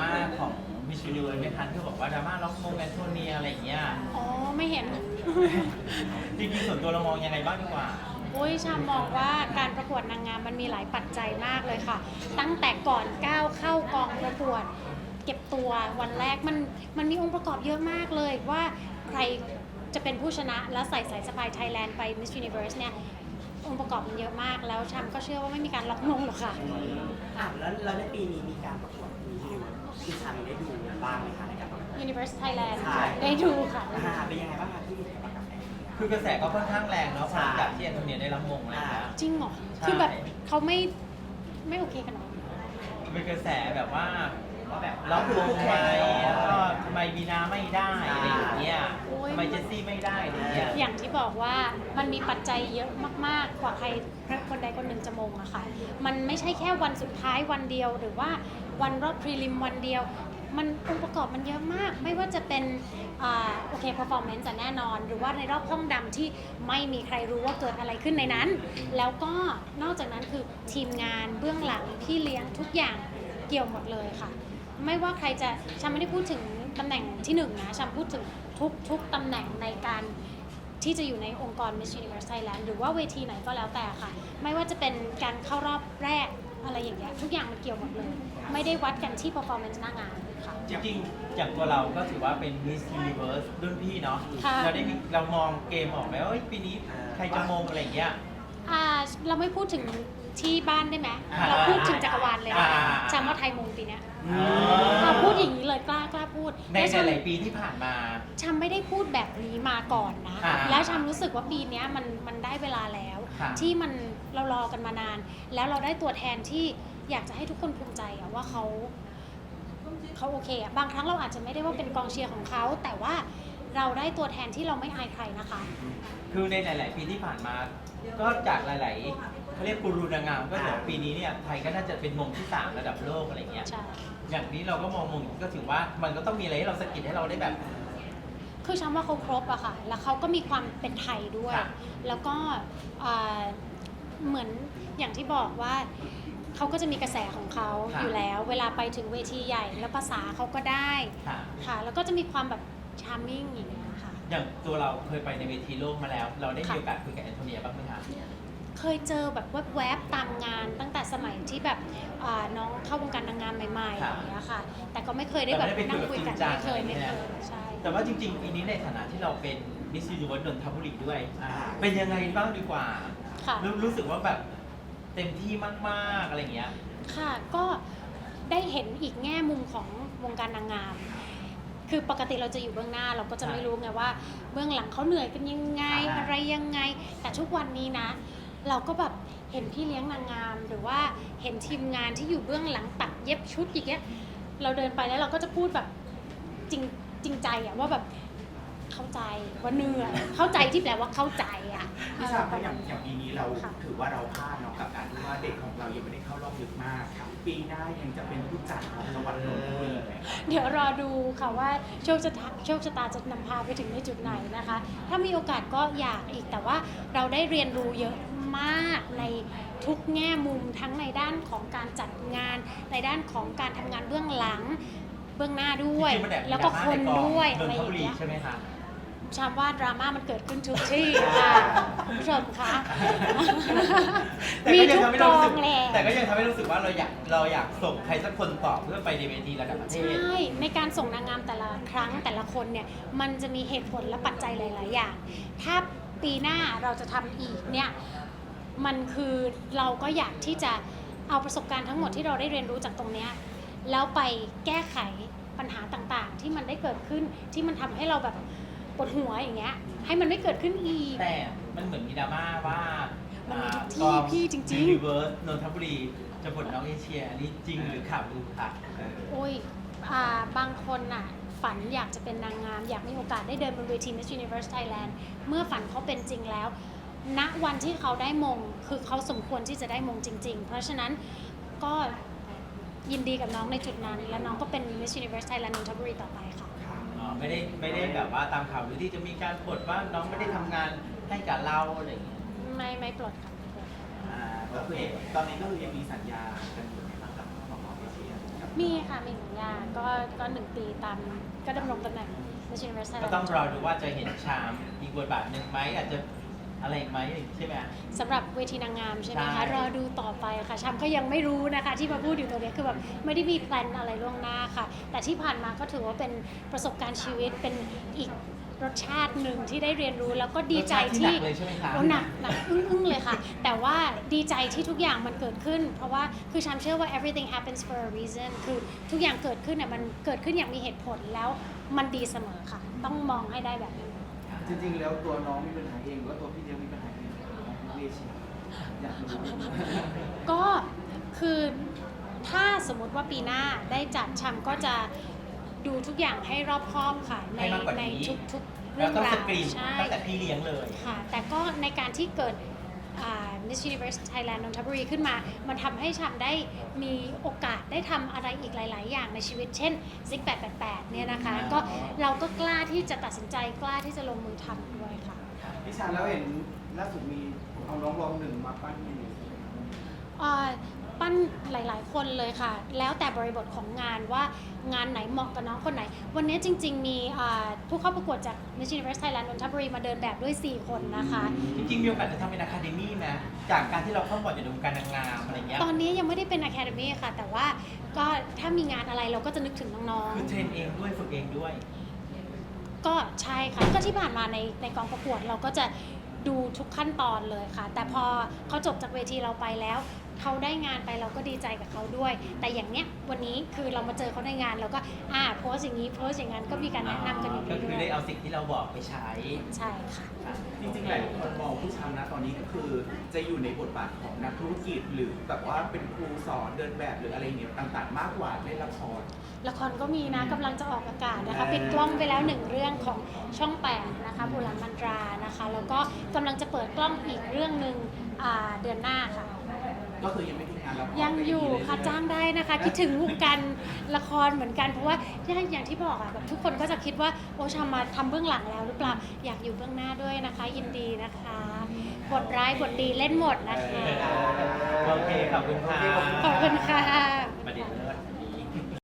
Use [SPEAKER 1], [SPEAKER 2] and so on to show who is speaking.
[SPEAKER 1] ม่าของมิชชันนูไหมคะที่บอกว่าดราม่าล็อกโมงแอนโทเนียอะไรอย่างเงี้ย
[SPEAKER 2] อ๋อไม่เห็น
[SPEAKER 1] จริงๆส่วนตัวเรามองยังไงบ้างดีกว่า
[SPEAKER 2] โอ้ยชามมองว่าการประกวดนางงามมันมีหลายปัจจัยมากเลยค่ะ ตั้งแต่ก่อนก้าวเข้ากองประกวด เก็บตัววันแรกมันมันมีองค์ประกอบเยอะมากเลยว่าใครจะเป็นผู้ชนะแล้วใส่สายสะพายไทยแลนด์ไป Miss Universe เนี่ย องค์ประกอบมันเยอะมาก แล้วชามก็เชื่อว่าไม่มีการล็อกมงหรอกค่ะ
[SPEAKER 3] อะแล้วแล้วในปีนี้มีการประกวดมีที่ที่ทำได้ดูบ้างไหมคะในการประกวด
[SPEAKER 2] Universe Thailand
[SPEAKER 3] ใช่
[SPEAKER 2] ได้ดูค่ะ
[SPEAKER 3] อ่าเป็นยังไงบ้างคะที่ประกวด
[SPEAKER 1] คือกระแสก็ค่อนข้างแรงเนาะห
[SPEAKER 3] ใช่
[SPEAKER 1] ลังจากที่แอนโทเนียได้รับมงอะไรอย่างเงี้ย
[SPEAKER 2] จริงเหรอ
[SPEAKER 1] ใช่
[SPEAKER 2] คือแบบเขาไม่ไม่โอเคกันเหรอ
[SPEAKER 1] เป็นกระแสแบบว่า แบบล็อกมงไปแล้วก็ทำไมบีนาไม่ได้อะไรอย่างเงี้ยทำไมเจสซี่ไม่ได้อะไรอย่างเงี้ย
[SPEAKER 2] อย่างที่บอกว่ามันมีปัจจัยเยอะมาก ๆ กว่าใครคนใดคนหนึ่งจะมงอะค่ะ มันไม่ใช่แค่วันสุดท้ายวันเดียว หรือว่าวันรอบพรีลิมวันเดียว มันองค์ประกอบมันเยอะมาก ไม่ว่าจะเป็นโอเค performance อะแน่นอน หรือว่าในรอบห้องดำที่ไม่มีใครรู้ว่าเกิดอะไรขึ้นในนั้น แล้วก็นอกจากนั้นคือทีมงานเบื้องหลังพี่เลี้ยงทุกอย่างเกี่ยวหมดเลยค่ะ ไม่ว่าใครจะฉันไม่ได้พูดถึงตำแหน่งที่หนึ่งนะฉันพูดถึงทุกทุกตำแหน่งในการที่จะอยู่ในองค์กร Miss Universe Thailand หรือว่าเวทีไหนก็แล้วแต่ค่ะ ไม่ว่าจะเป็นการเข้ารอบแรกอะไรอย่างเงี้ยทุกอย่างมันเกี่ยวหมดเลย ไม่ได้วัดกันที่ performance หน้างานค่ะ
[SPEAKER 1] จริงๆอย่างตัวเราก็ถือว่าเป็น Miss Universe รุ่นพี่เนาะ
[SPEAKER 2] ค่ะ
[SPEAKER 1] เราได้มีเรามองเกมออกไหมว่าเอ้ยปีนี้ใครจะมงอะไรอย่างเงี้ย
[SPEAKER 2] อ่าเราไม่พูดถึงที่บ้านได้ไหม
[SPEAKER 1] อ่า
[SPEAKER 2] เราพูดถึงจักรวาลเลย
[SPEAKER 1] อ่า
[SPEAKER 2] จำว่าไทยมงปีเนี้ย
[SPEAKER 1] อ๋อ
[SPEAKER 2] เราพูดอย่างนี้เลยกล้ากล้าพูด
[SPEAKER 1] ใน
[SPEAKER 2] แล้ว
[SPEAKER 1] หลายๆปีที่ผ่านมา
[SPEAKER 2] ชามไม่ได้พูดแบบนี้มาก่อนนะ
[SPEAKER 1] อ่า
[SPEAKER 2] แล้วชามรู้สึกว่าปีเนี้ยมันมันได้เวลาแล้ว
[SPEAKER 1] ค่ะ
[SPEAKER 2] ที่มันเรารอกันมานาน แล้วเราได้ตัวแทนที่อยากจะให้ทุกคนภูมิใจอะว่าเขาเขาโอเคอะบางครั้งเราอาจจะไม่ได้ว่าเป็นกองเชียร์ของเขา แต่ว่า เราได้ตัวแทนที่เราไม่อายใครนะคะ
[SPEAKER 1] คือในหลาย ๆ ปีที่ผ่านมา ก็จากหลาย ๆเขาเรียกกูรูนางงามก็เดี๋ยวปีนี้เนี่ยไทยก็น่าจะเป็นมงที่สามระดับโลกอะไรเงี้ย
[SPEAKER 2] ใช่
[SPEAKER 1] อย่างนี้เราก็มองมงก็ถือว่ามันก็ต้องมีอะไรให้เราสะกิดให้เราได้แบบ
[SPEAKER 2] คือชามว่าเขาครบอะค่ะ แล้วเขาก็มีความเป็นไทยด้วย
[SPEAKER 1] ค่ะ
[SPEAKER 2] แล้วก็อ่าเหมือนอย่างที่บอกว่าเขาก็จะมีกระแสของเขาอยู่แล้ว เวลาไปถึงเวทีใหญ่แล้วภาษาเขาก็ได้
[SPEAKER 1] ค่ะ
[SPEAKER 2] ค่ะ แล้วก็จะมีความแบบ ชาร์มมิ่งอย่างเงี้ยค่ะ
[SPEAKER 1] อย่างตัวเราเคยไปในเวทีโลกมาแล้ว เราได้มี
[SPEAKER 2] ค่ะ
[SPEAKER 1] โอกาสคุยกับแอนโทเนียบ้างไหมคะ
[SPEAKER 2] เคยเจอแบบแวบๆตามงานตั้งแต่สมัยที่แบบอ่าน้องเข้าวงการนางงามใหม่ๆ
[SPEAKER 1] ค่ะ
[SPEAKER 2] อย่างเงี้ยค่ะ แต่ก็ไม่เคยได้แบบ
[SPEAKER 1] แต่ไม่ได้
[SPEAKER 2] นั่ง
[SPEAKER 1] ไปคุ
[SPEAKER 2] คุ
[SPEAKER 1] ย
[SPEAKER 2] ย
[SPEAKER 1] กั
[SPEAKER 2] กับน
[SPEAKER 1] จริงจัง
[SPEAKER 2] ไม่เคย
[SPEAKER 1] อะไร
[SPEAKER 2] ไม่
[SPEAKER 1] เนี่
[SPEAKER 2] เค
[SPEAKER 1] ย
[SPEAKER 2] ยใช่
[SPEAKER 1] แต่ว่าจริง ๆ ปีนี้ในฐานะที่เราเป็นมิส s ู n ิเวิร์สนนทบุรีด้วย
[SPEAKER 3] อ่า
[SPEAKER 1] เป็นยังไงบ้างดีกว่า
[SPEAKER 2] ค่ะ
[SPEAKER 1] รู้รู้สึกว่าแบบเต็มที่มากๆอะไรอย่างเงี้ย
[SPEAKER 2] ค่ะก็ได้เห็นอีกแง่มุมของวงการนางงาม คือปกติเราจะอยู่เบื้องหน้าเราก็จะไม่รู้ไงว่า เบื้องหลังเขาเหนื่อยกันยังไง
[SPEAKER 1] อ่า
[SPEAKER 2] อะไรยังไง แต่ทุกวันนี้นะ เราก็แบบเห็นพี่เลี้ยงนางงาม หรือว่าเห็นทีมงานที่อยู่เบื้องหลังตัดเย็บชุดอย่างเงี้ยเราเดินไปแล้วเราก็จะพูดแบบจริงจริงใจอะว่าแบบเข้าใจว่าเหนื่อยเข้าใจที่แปลว่าเข้าใจอะ
[SPEAKER 4] พี่ชาคะอย่างอย่างปีนี้เรา
[SPEAKER 2] ค่ะ
[SPEAKER 4] ถือว่าเราพลาดเนาะกับการที่ว่าเด็กของเรายังไม่ได้เข้ารอบลึกมากครับปีหน้ายังจะเป็นผู้จัดของจังหวัดนนทบุรีไหมครับ
[SPEAKER 2] เดี๋ยวรอดูค่ะว่าโชคชะตาโชคชะตาจะนำพาไปถึงในจุดไหนนะคะ ถ้ามีโอกาสก็อยากอีกแต่ว่าเราได้เรียนรู้เยอะมากในทุกแง่มุมทั้งในด้านของการจัดงาน ในด้านของการทำงานเบื้องหลัง เบื้องหน้าด้วย
[SPEAKER 1] จริงๆมันแอบมี
[SPEAKER 2] แล้วก็
[SPEAKER 1] ดรา
[SPEAKER 2] ค
[SPEAKER 1] ม่านในกอง
[SPEAKER 2] ด้วย
[SPEAKER 1] น
[SPEAKER 2] อะ
[SPEAKER 1] น
[SPEAKER 2] ไร
[SPEAKER 1] ท
[SPEAKER 2] อย่า
[SPEAKER 1] บุ
[SPEAKER 2] ง
[SPEAKER 1] รี
[SPEAKER 2] เงี้ย
[SPEAKER 1] ใช่ไหมคะ
[SPEAKER 2] ชามว่าดราม่ามันเกิดขึ้นทุกที่ค่ะคุณผู้ชมคะ
[SPEAKER 1] แต่
[SPEAKER 2] มี
[SPEAKER 1] ก็ยั
[SPEAKER 2] ทุ
[SPEAKER 1] ง
[SPEAKER 2] ก
[SPEAKER 1] ทำให้
[SPEAKER 2] ก
[SPEAKER 1] เรา
[SPEAKER 2] อ
[SPEAKER 1] รู้สึ
[SPEAKER 2] ง
[SPEAKER 1] ก
[SPEAKER 2] แหละ
[SPEAKER 1] แต่ก็ยังทำให้รู้สึกว่าเราอยากเราอยากส่งใครสักคนต่อเพื่อไปในเวทีระดับประเท
[SPEAKER 2] ใช
[SPEAKER 1] ศ่
[SPEAKER 2] ในการส่งนางงามแต่ละครั้งแต่ละคนเนี่ยมันจะมีเหตุผลและปัจจัยหลาย ๆ อย่าง ถ้าปีหน้าเราจะทำอีกเนี่ยมันคือเราก็อยากที่จะเอาประสบการณ์ทั้งหมดที่เราได้เรียนรู้จากตรงเนี้ยแล้วไปแก้ไขปัญหาต่าง ๆ ที่มันได้เกิดขึ้นที่มันทำให้เราแบบ ปวดหัวอย่างเงี้ย ให้มันไม่เกิดขึ้นอีก
[SPEAKER 1] แต่มันเหมือนมีดราม่าว่า
[SPEAKER 2] มันมีทุกที่
[SPEAKER 1] อ่ากอง
[SPEAKER 2] พี่จริงๆ
[SPEAKER 1] ยูนิเวิร์สนนทบุรีจะบดน้องเอเชีย อันนี้จริงหรือข่าวลือค่ะ
[SPEAKER 2] โอ้ยอ่าบางคนน่ะ ฝันอยากจะเป็นนางงาม อยากมีโอกาสได้เดินบนเวที Miss Universe Thailand เมื่อฝันเขาเป็นจริงแล้ว ณวันที่เขาได้มง คือเขาสมควรที่จะได้มงจริง ๆ เพราะฉะนั้นก็ยินดีกับน้องในจุดนั้น และน้องก็เป็น Miss Universe Thailand นนทบุรีต่อไปค่ะ
[SPEAKER 1] อ๋อ ไม่ได้ไม่ได้แบบว่าตามข่าวหรือที่จะมีการปลดว่าน้องไม่ได้ทำงานให้กับเราอะไรอย่างเงี้ย
[SPEAKER 2] ไม่ไม่ปลดค่ะไม่ปลด
[SPEAKER 1] อ่า
[SPEAKER 4] ก็
[SPEAKER 1] โอ
[SPEAKER 4] คือ
[SPEAKER 1] เค
[SPEAKER 4] ตอนนี้ก็คือยังมีสัญญากันอยู่ไหมครับกับของน้องเอเชียกับ
[SPEAKER 2] มีค่ะมีสัญญาก็ก็หนึ่งปีตามก็ดำรงตำแหน่ง Miss Universe
[SPEAKER 1] ก็
[SPEAKER 2] Thailand
[SPEAKER 1] ต้องรอดูว่าจะเห็นชามอีกบทบาทหนึ่งไหมอาจจะ อะไรอีกไหมใช่ไหม
[SPEAKER 2] สำหรับเวทีนางงามใช่ไหม
[SPEAKER 1] ใช่
[SPEAKER 2] คะรอดูต่อไปค่ะชามก็ยังไม่รู้นะคะ ที่มาพูดอยู่ตรงเนี้ยคือแบบไม่ได้มีแพลนอะไรล่วงหน้าค่ะ แต่ที่ผ่านมาก็ถือว่าเป็นประสบการณ์ชีวิตเป็นอีกรสชาติหนึ่งที่ได้เรียนรู้แล้วก็ดีใจ
[SPEAKER 1] รสชาติที่
[SPEAKER 2] ที่
[SPEAKER 1] หนักเลยใช่ไหมคะ
[SPEAKER 2] โอ้หนักหนักอึ้งอึ้งเลยค่ะ แต่ว่าดีใจที่ทุกอย่างมันเกิดขึ้น เพราะว่าคือชามเชื่อว่า everything happens for a reason คือทุกอย่างเกิดขึ้นเนี่ยมันเกิดขึ้นอย่างมีเหตุผลแล้วมันดีเสมอค่ะ ต้องมองให้ได้แบบนี้
[SPEAKER 5] จริงๆ แล้วตัวน้องมีปัญหาเองหรือว่าตัวพี่เลี้ยงมีปัญหาเองของเวชีอยา กรู้
[SPEAKER 2] ก็คือถ้าสมมติว่าปีหน้าได้จัดชามก็จะดูทุกอย่างให้รอบคอบค่ะ ใน
[SPEAKER 1] ให้มากกว่า
[SPEAKER 2] ใน
[SPEAKER 1] นี้
[SPEAKER 2] ทุกทุกๆ
[SPEAKER 1] แล้
[SPEAKER 2] เรื่
[SPEAKER 1] ว
[SPEAKER 2] อง
[SPEAKER 1] ต้อง
[SPEAKER 2] รา
[SPEAKER 1] ส
[SPEAKER 2] ว
[SPEAKER 1] กรีน
[SPEAKER 2] ใช่
[SPEAKER 1] ตั้งแต่พี่เลี้ยงเลย
[SPEAKER 2] ค่ะ แต่ก็ในการที่เกิด อ่า Miss Universe Thailand นนทบุรีขึ้นมา มันทำให้ชามได้มีโอกาสได้ทำอะไรอีกหลาย ๆ อย่างในชีวิต เช่นซิก888 เนี่ยนะคะ ก็เราก็กล้าที่จะตัดสินใจกล้าที่จะลงมือทำด้วยค่ะ
[SPEAKER 5] พี่ชาแล้วเห็นล่าสุดมีเอาน้องรองหนึ่งมาปั้นที่นี่
[SPEAKER 2] อ่า ปั้นหลาย ๆ คนเลยค่ะ แล้วแต่บริบทของงานว่างานไหนเหมาะกับน้องคนไหน วันนี้จริง ๆ มีอ่าผู้เข้าประกวดจาก Miss Universe Thailand นนทบุรีมาเดินแบบด้วย 4 คนนะคะ
[SPEAKER 1] จริงๆมีโอกาสจะทำเป็นอะคาเดมี่ไหมจากการที่เราเข้าก่อนอยู่ในวงการนางงามอะไรเงี้ย
[SPEAKER 2] ตอนนี้ยังไม่ได้เป็น Academy ค่ะ แต่ว่าก็ถ้ามีงานอะไรเราก็จะนึกถึงน้อง
[SPEAKER 1] คือเทรนเองด้วยฝึกเองด้วย
[SPEAKER 2] ๆ ก็ใช่ค่ะ ก็ที่ผ่านมาในในกองประกวดเราก็จะดูทุกขั้นตอนเลยค่ะ แต่พอเขาจบจากเวทีเราไปแล้ว เขาได้งานไปเราก็ดีใจกับเขาด้วย แต่อย่างเนี้ยวันนี้คือเรามาเจอเขาในงานเราก็อ่าโพสอย่างนี้โพสอย่างนั้นก็มีการแนะนำกันอย่าง
[SPEAKER 1] ก็
[SPEAKER 2] นี้
[SPEAKER 1] คื
[SPEAKER 2] ด้
[SPEAKER 1] อ
[SPEAKER 2] วย
[SPEAKER 1] ได้เอาสิ่งที่เราบอกไปใช้
[SPEAKER 2] ใช่ค่ะ
[SPEAKER 4] จริงๆหลายคนมองผู้ชำนะตอนนี้ก็คือจะอยู่ในบทบาทของนักธุรกิจหรือแบบว่าเป็นครูสอนเดินแบบหรืออะไรอย่างเงี้ยต่างๆ มากกว่าเล่นละคร
[SPEAKER 2] ละครก็มีนะกำลังจะออกอากาศนะคะปิดกล้องไปแล้วหนึ่งเรื่องของช่อง8นะคะบุรันมันตรานะคะ แล้วก็กำลังจะเปิดกล้องอีกเรื่องหนึ่งอ่าเดือนหน้าค่ะ
[SPEAKER 4] ก็คือยังไม่ทิ้งงานละคร
[SPEAKER 2] ยังอยู่
[SPEAKER 4] ไปก
[SPEAKER 2] ค่ะ
[SPEAKER 4] เรื่ๆ
[SPEAKER 2] จ้างได้นะคะ คิดถึงวงการละครเหมือนกันเพราะว่าอย่างอย่างที่บอกอะแบบทุกคนก็จะคิดว่าโอ้ชามาทำเบื้องหลังแล้วหรือเปล่าอยากอยู่เบื้องหน้าด้วยนะคะ ยินดีนะคะบทร้ายบทดีเล่นหมดนะคะ
[SPEAKER 1] โอเคขอบคุณค่ะ
[SPEAKER 2] ขอบคุณค่ะ